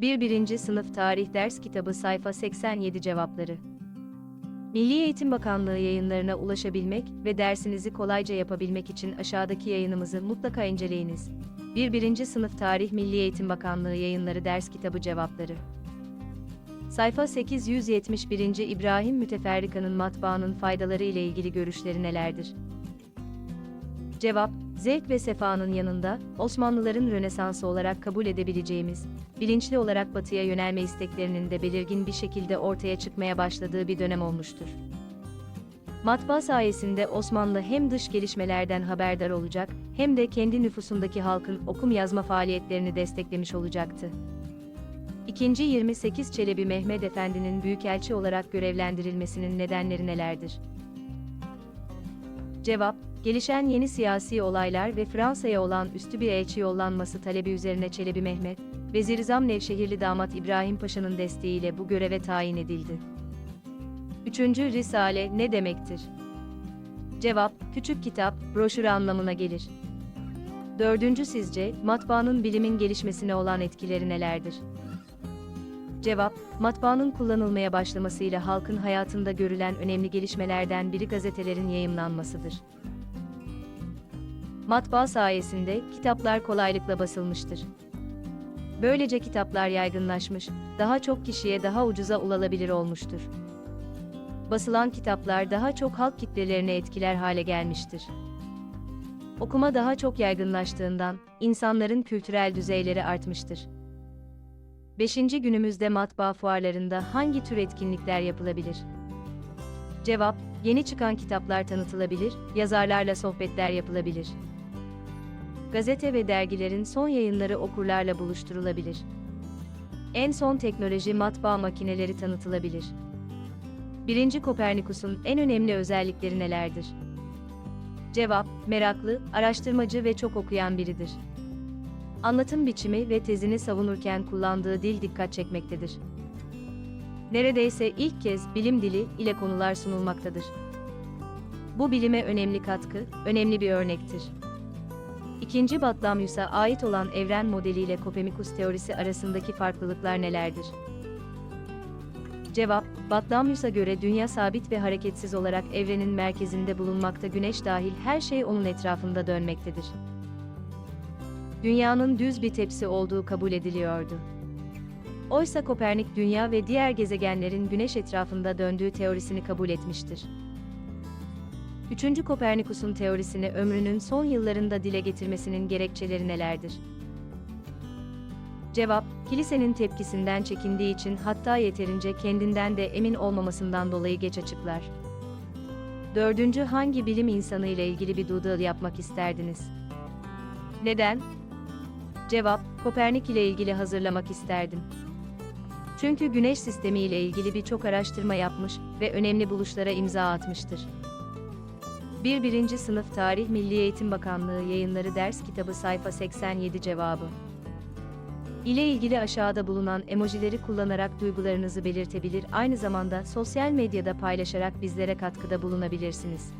1. 1. Sınıf Tarih Ders Kitabı Sayfa 87 Cevapları Milli Eğitim Bakanlığı yayınlarına ulaşabilmek ve dersinizi kolayca yapabilmek için aşağıdaki yayınımızı mutlaka inceleyiniz. 1. 1. Sınıf Tarih Milli Eğitim Bakanlığı Yayınları Ders Kitabı Cevapları Sayfa 871. İbrahim Müteferrika'nın matbaanın faydaları ile ilgili görüşleri nelerdir? Cevap, zevk ve sefanın yanında, Osmanlıların Rönesansı olarak kabul edebileceğimiz, bilinçli olarak batıya yönelme isteklerinin de belirgin bir şekilde ortaya çıkmaya başladığı bir dönem olmuştur. Matbaa sayesinde Osmanlı hem dış gelişmelerden haberdar olacak, hem de kendi nüfusundaki halkın okum yazma faaliyetlerini desteklemiş olacaktı. İkinci 28 Çelebi Mehmet Efendi'nin büyükelçi olarak görevlendirilmesinin nedenleri nelerdir? Cevap, gelişen yeni siyasi olaylar ve Fransa'ya olan üstü bir elçi yollanması talebi üzerine Çelebi Mehmet, Vezirizam Nevşehirli damat İbrahim Paşa'nın desteğiyle bu göreve tayin edildi. Üçüncü Risale ne demektir? Cevap, küçük kitap, broşür anlamına gelir. Dördüncü sizce, matbaanın bilimin gelişmesine olan etkileri nelerdir? Cevap, matbaanın kullanılmaya başlamasıyla halkın hayatında görülen önemli gelişmelerden biri gazetelerin yayımlanmasıdır. Matbaa sayesinde kitaplar kolaylıkla basılmıştır. Böylece kitaplar yaygınlaşmış, daha çok kişiye daha ucuza ulaşılabilir olmuştur. Basılan kitaplar daha çok halk kitlelerini etkiler hale gelmiştir. Okuma daha çok yaygınlaştığından insanların kültürel düzeyleri artmıştır. 5. günümüzde matbaa fuarlarında hangi tür etkinlikler yapılabilir? Cevap: Yeni çıkan kitaplar tanıtılabilir, yazarlarla sohbetler yapılabilir. Gazete ve dergilerin son yayınları okurlarla buluşturulabilir. En son teknoloji matbaa makineleri tanıtılabilir. 1. Kopernikus'un en önemli özellikleri nelerdir? Cevap: Meraklı, araştırmacı ve çok okuyan biridir. Anlatım biçimi ve tezini savunurken kullandığı dil dikkat çekmektedir. Neredeyse ilk kez bilim dili ile konular sunulmaktadır. Bu bilime önemli katkı, önemli bir örnektir. İkinci Batlamyus'a ait olan evren modeli ile Kopernikus teorisi arasındaki farklılıklar nelerdir? Cevap, Batlamyus'a göre dünya sabit ve hareketsiz olarak evrenin merkezinde bulunmakta güneş dahil her şey onun etrafında dönmektedir. Dünyanın düz bir tepsi olduğu kabul ediliyordu. Oysa Kopernik dünya ve diğer gezegenlerin güneş etrafında döndüğü teorisini kabul etmiştir. 3. Kopernikus'un teorisini ömrünün son yıllarında dile getirmesinin gerekçeleri nelerdir? Cevap, kilisenin tepkisinden çekindiği için hatta yeterince kendinden de emin olmamasından dolayı geç açıklar. Dördüncü hangi bilim insanı ile ilgili bir doodle yapmak isterdiniz? Neden? Cevap, Kopernik ile ilgili hazırlamak isterdim. Çünkü Güneş sistemi ile ilgili birçok araştırma yapmış ve önemli buluşlara imza atmıştır. 1. 1. Sınıf Tarih Milli Eğitim Bakanlığı Yayınları Ders Kitabı Sayfa 87 Cevabı ile ilgili aşağıda bulunan emojileri kullanarak duygularınızı belirtebilir, aynı zamanda sosyal medyada paylaşarak bizlere katkıda bulunabilirsiniz.